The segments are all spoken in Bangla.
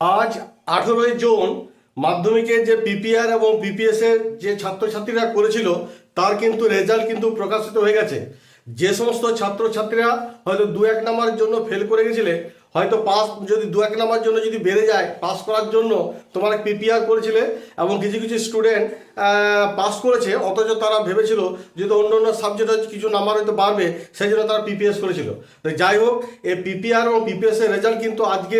আজ আঠেরোই জুন মাধ্যমিকে যে পিপিআর এবং পিপিএস এর যে ছাত্রছাত্রীরা করেছিল, তার কিন্তু রেজাল্ট কিন্তু প্রকাশিত হয়ে গেছে। যে সমস্ত ছাত্রছাত্রীরা হয়তো দু এক নাম্বারের জন্য ফেল করে গেছিলে হয়তো পাস যদি দু এক নাম্বার জন্য যদি বেড়ে যায় পাস করার জন্য তোমরা পিপিআর করেছিলে এবং কিছু কিছু স্টুডেন্ট পাস করেছে, অথচ তারা ভেবেছিল যদি অন্য অন্য সাবজেক্টে কিছু নাম্বার হয়তো বাড়বে, সেই জন্য তারা পিপিএস করেছিল। যাই হোক এই পিপিআর এবং পিপিএস এর রেজাল্ট কিন্তু আজকে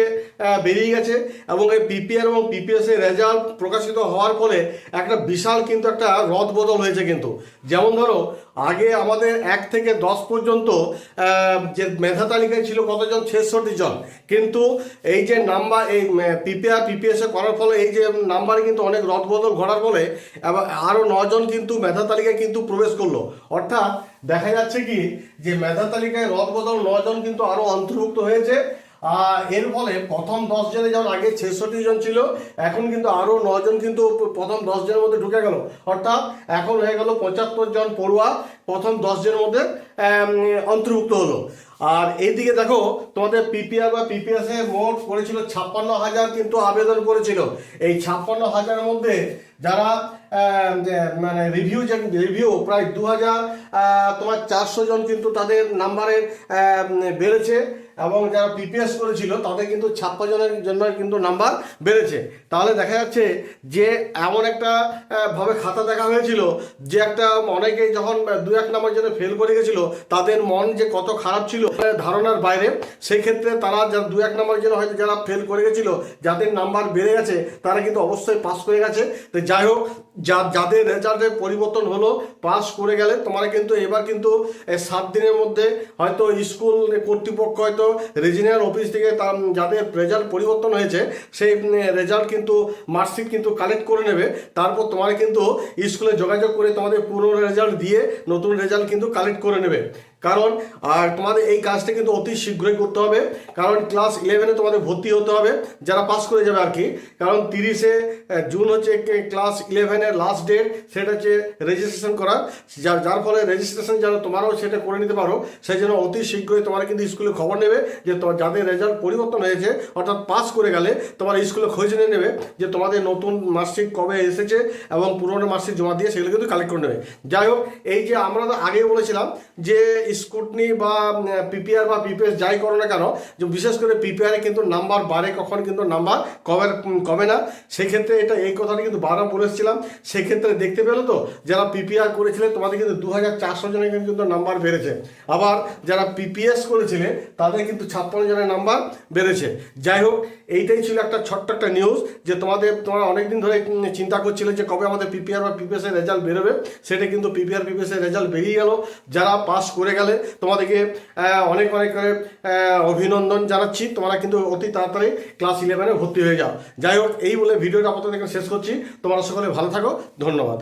বেরিয়ে গেছে এবং এই পিপিআর এবং পিপিএস এর রেজাল্ট প্রকাশিত হওয়ার ফলে একটা বিশাল কিন্তু একটা রদ বদল হয়েছে কিন্তু। যেমন ধরো আগে আমাদের এক থেকে দশ পর্যন্ত যে মেধা তালিকায় ছিল কতজন? ছেষট্টি জন। কিন্তু এই যে নাম্বার, এই পিপিআর পিপিএস এ করার ফলে এই যে নাম্বারে কিন্তু অনেক রদবদল ঘটার ফলে আরও নজন কিন্তু মেধা তালিকায় কিন্তু প্রবেশ করল। অর্থাৎ দেখা যাচ্ছে কি, যে মেধা তালিকায় রদবদল নজন কিন্তু আরও অন্তর্ভুক্ত হয়েছে। এর ফলে প্রথম দশ জনে যেমন আগে ছেষট্টি জন ছিল, এখন কিন্তু আরও নজন কিন্তু প্রথম দশ জনের মধ্যে ঢুকে গেল। অর্থাৎ এখন হয়ে গেল পঁচাত্তর জন পড়ুয়া, প্রথম দশ জনের মধ্যে অন্তর্ভুক্ত হলো। আর এইদিকে দেখো, তোমাদের পিপিআর বা পিপিএস মোট করেছিল ছাপ্পান্ন হাজার কিন্তু আবেদন করেছিল। এই ছাপ্পান্ন হাজারের মধ্যে যারা মানে রিভিউ যে রিভিউ প্রায় দু হাজার তোমার চারশো জন কিন্তু তাদের নাম্বারে বেড়েছে। এবং যারা পিপিএস করেছিল, তাদের কিন্তু ছাপ্পা জনের জন্য কিন্তু নাম্বার বেড়েছে। তাহলে দেখা যাচ্ছে যে এমন একটা ভাবে খাতা দেখা হয়েছিল যে একটা অনেকে যখন দু এক নাম্বার জন্য ফেল করে গেছিল, তাদের মন যে কত খারাপ ছিল ধারণার বাইরে, সেই ক্ষেত্রে তারা যারা দু এক নাম্বার জন্য হয়তো যারা ফেল করে গেছিল, যাদের নাম্বার বেড়ে গেছে, তারা কিন্তু অবশ্যই পাস করে গেছে। তো যাই হোক, যা, যাদের রেজাল্টের পরিবর্তন হলো পাস করে গেলে তোমরা কিন্তু এবার কিন্তু সাত দিনের মধ্যে হয়তো স্কুল কর্তৃপক্ষ হয়তো রিজিনাল অফিস থেকে তার যাদের রেজাল্ট পরিবর্তন হয়েছে, সেই রেজাল্ট কিন্তু মার্কশিট কিন্তু কালেক্ট করে নেবে। তারপর তোমার কিন্তু স্কুলে যোগাযোগ করে তোমাদের পুরনো রেজাল্ট দিয়ে নতুন রেজাল্ট কিন্তু কালেক্ট করে নেবে। কারণ, আর তোমাদের এই কাজটা কিন্তু অতি শীঘ্রই করতে হবে। কারণ ক্লাস ইলেভেনে তোমাদের ভর্তি হতে হবে, যারা পাস করে যাবে আর কি। কারণ তিরিশে জুন হচ্ছে ক্লাস ইলেভেনের লাস্ট ডেট সেটা হচ্ছে রেজিস্ট্রেশন করার যার যার ফলে রেজিস্ট্রেশন যেন তোমারও সেটা করে নিতে পারো, সেই জন্য অতি শীঘ্রই তোমরা কিন্তু স্কুলে খবর নেবে যে যাদের রেজাল্ট পরিবর্তন হয়েছে, অর্থাৎ পাস করে গেলে তোমার স্কুলে খোঁজ নিয়ে নেবে যে তোমাদের নতুন মার্কশিট কবে এসেছে এবং পুরোনো মার্কশিট জমা দিয়ে সেগুলো কিন্তু কালেক্ট করে নেবে। যাই হোক, এই যে আমরা তো আগেই বলেছিলাম যে স্কুটনি বা পিপিআর বা পিপিএস যাই করো না কেন, যে বিশেষ করে পিপিআরে কিন্তু নাম্বার বাড়ে কখন কিন্তু নাম্বার কবে কমে না। সেক্ষেত্রে এটা এই কথাটা কিন্তু বারবার বলে এসেছিলাম। সেক্ষেত্রে দেখতে পেল তো, যারা পিপিআর করেছিলে, তোমাদের কিন্তু দু হাজার চারশো জনের কিন্তু নাম্বার বেড়েছে। আবার যারা পিপিএস করেছিলে, তাদের কিন্তু ছাপ্পান্ন জনের নাম্বার বেড়েছে। যাই হোক, এইটাই ছিল একটা ছোট্ট একটা নিউজ যে তোমাদের, তোমরা অনেকদিন ধরে চিন্তা করছিলে যে কবে আমাদের পিপিআর বা পিপিএস এর রেজাল্ট বেরোবে। সেটা কিন্তু পিপিআর পিপিএস এর রেজাল্ট বেরিয়ে গেল। যারা পাস করে গেলে তোমাদেরকে অনেক অনেক করে অভিনন্দন জানাচ্ছি। তোমরা কিন্তু অতি তাড়াতাড়ি ক্লাস ইলেভেনে ভর্তি হয়ে যাও। যাই হোক, এই বলে ভিডিওটা আপাতত শেষ করছি। তোমরা সকলে ভালো থাকো। ধন্যবাদ।